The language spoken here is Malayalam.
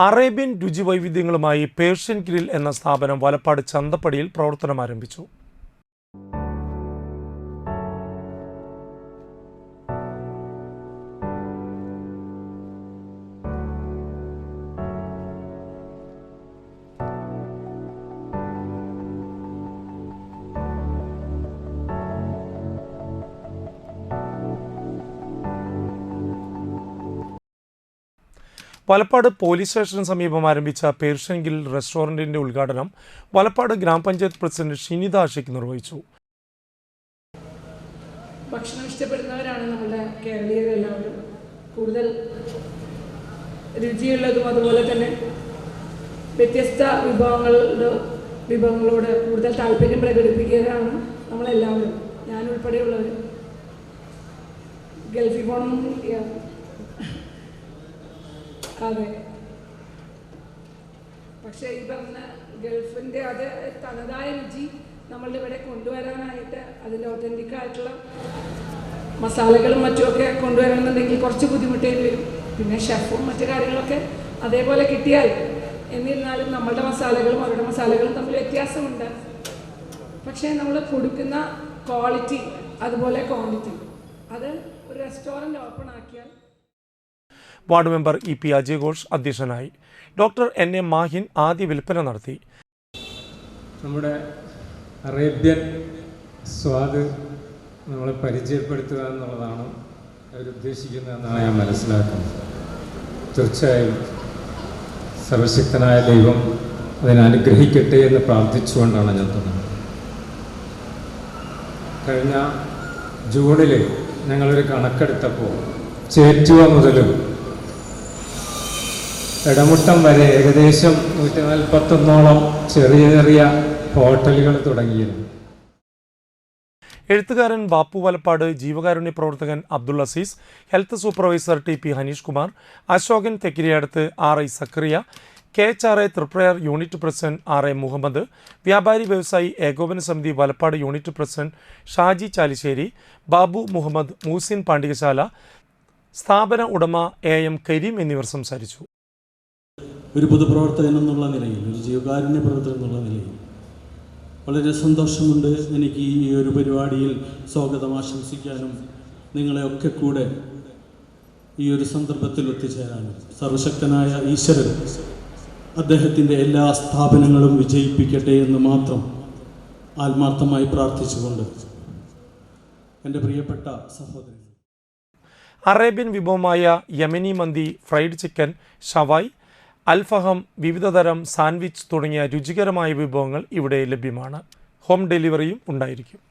അറേബ്യൻ രുചിവൈവിധ്യങ്ങളുമായി പേർഷ്യൻ ഗ്രിൽ എന്ന സ്ഥാപനം വലപ്പാട് ചന്തപ്പടിയിൽ പ്രവർത്തനം ആരംഭിച്ചു വലപ്പാട് പോലീസ് സ്റ്റേഷന് സമീപം ആരംഭിച്ച പേർഷ്യൻ ഗിൽ റെസ്റ്റോറന്റിന്റെ ഉദ്ഘാടനം വലപ്പാട് ഗ്രാമപഞ്ചായത്ത് പ്രസിഡന്റ് ഷിനിത ആഷിഖ് നിർവഹിച്ചു. ഭക്ഷണം ഇഷ്ടപ്പെടുന്നവരാണ് നമ്മുടെ കേരളീയരെല്ലാവരും. കൂടുതൽ രുചിയുള്ളതും അതുപോലെ തന്നെ വ്യത്യസ്ത വിഭവങ്ങളുടെ വിഭവങ്ങളോട് കൂടുതൽ താല്പര്യം പ്രകടിപ്പിക്കുകയാണ് നമ്മളെല്ലാവരും. ഞാൻ ഉൾപ്പെടെയുള്ളവർ ഗൾഫിൽ പോകണം അതെ. പക്ഷേ ഈ പറഞ്ഞ ഗൾഫിന്റെ അത് തനതായ രുചി നമ്മളുടെ ഇവിടെ കൊണ്ടുവരാനായിട്ട് അതിന്റെ ഒത്തന്റിക് ആയിട്ടുള്ള മസാലകളും മറ്റുമൊക്കെ കൊണ്ടുവരണമെന്നുണ്ടെങ്കിൽ കുറച്ച് ബുദ്ധിമുട്ടേണ്ടി വരും. പിന്നെ ഷെഫും മറ്റു കാര്യങ്ങളൊക്കെ അതേപോലെ കിട്ടിയാൽ എന്നിരുന്നാലും നമ്മളുടെ മസാലകളും അവരുടെ മസാലകളും തമ്മിൽ വ്യത്യാസമുണ്ട്. പക്ഷേ നമ്മൾ കൊടുക്കുന്ന ക്വാളിറ്റി അതുപോലെ ക്വാണ്ടിറ്റി അത് ഒരു റെസ്റ്റോറന്റ് ഓപ്പൺ ആക്കിയാൽ ward member E P Ajay Ghosh അധ്യക്ഷനായി. ഡോക്ടർ എൻ എ മാഹിൻ ആദ്യ വിൽപ്പന നടത്തി. നമ്മുടെ അറേബ്യൻ സ്വാദ് നമ്മളെ പരിചയപ്പെടുത്തുക എന്നുള്ളതാണ് അവരുദ്ദേശിക്കുന്നതെന്നാണ് ഞാൻ മനസ്സിലാക്കുന്നത്. തീർച്ചയായും സർവശക്തനായ ദൈവം അതിനെ അനുഗ്രഹിക്കട്ടെ എന്ന് പ്രാർത്ഥിച്ചുകൊണ്ടാണ് ഞാൻ തുടങ്ങുന്നത്. കഴിഞ്ഞ ജൂണിൽ ഞങ്ങളൊരു കണക്കെടുത്തപ്പോൾ ചേറ്റുവ മുതലും ഇടമുട്ടം വരെ ഏകദേശം നൂറ്റി നാൽപ്പത്തൊന്നോളം ചെറിയ ചെറിയ ഹോട്ടലുകൾ തുടങ്ങിയിരുന്നു. എഴുത്തുകാരൻ ബാപ്പു വലപ്പാട് ജീവകാരുണ്യ പ്രവർത്തകൻ Abdul Azeez health supervisor T P Haneesh Kumar Ashokan തെക്കിരിയടുത്ത് R I Sakriya K H R A Triprayar unit president R A Muhammad വ്യാപാരി വ്യവസായി ഏകോപന സമിതി വലപ്പാട് യൂണിറ്റ് പ്രസിഡന്റ് ഷാജി ചാലിശ്ശേരി ബാബു മുഹമ്മദ് മൂസിൻ പാണ്ഡികശാല സ്ഥാപന ഉടമ എ എം കരീം എന്നിവർ സംസാരിച്ചു. ഒരു പൊതുപ്രവർത്തകൻ എന്നുള്ള നിലയിൽ ഒരു ജീവകാരുണ്യ പ്രവർത്തകൻ എന്നുള്ള നിലയിൽ. വളരെ സന്തോഷമുണ്ട് എനിക്ക് ഈ ഒരു പരിപാടിയിൽ സ്വാഗതം ആശംസിക്കാനും നിങ്ങളെയൊക്കെ കൂടെ ഈ ഒരു സന്ദർഭത്തിൽ എത്തിച്ചേരാനും. സർവശക്തനായ ഈശ്വരൻ അദ്ദേഹത്തിന്റെ എല്ലാ സ്ഥാപനങ്ങളും വിജയിപ്പിക്കട്ടെ എന്ന് മാത്രം ആത്മാർത്ഥമായി പ്രാർത്ഥിച്ചുകൊണ്ട് എന്റെ പ്രിയപ്പെട്ട സഹോദരൻ. അറേബ്യൻ വിഭവമായ യമനി മന്തി ഫ്രൈഡ് ചിക്കൻ ഷവായ് അൽഫഹം വിവിധതരം സാൻഡ്വിച്ച് തുടങ്ങിയ രുചികരമായ വിഭവങ്ങൾ ഇവിടെ ലഭ്യമാണ്. ഹോം ഡെലിവറിയും ഉണ്ടായിരിക്കും.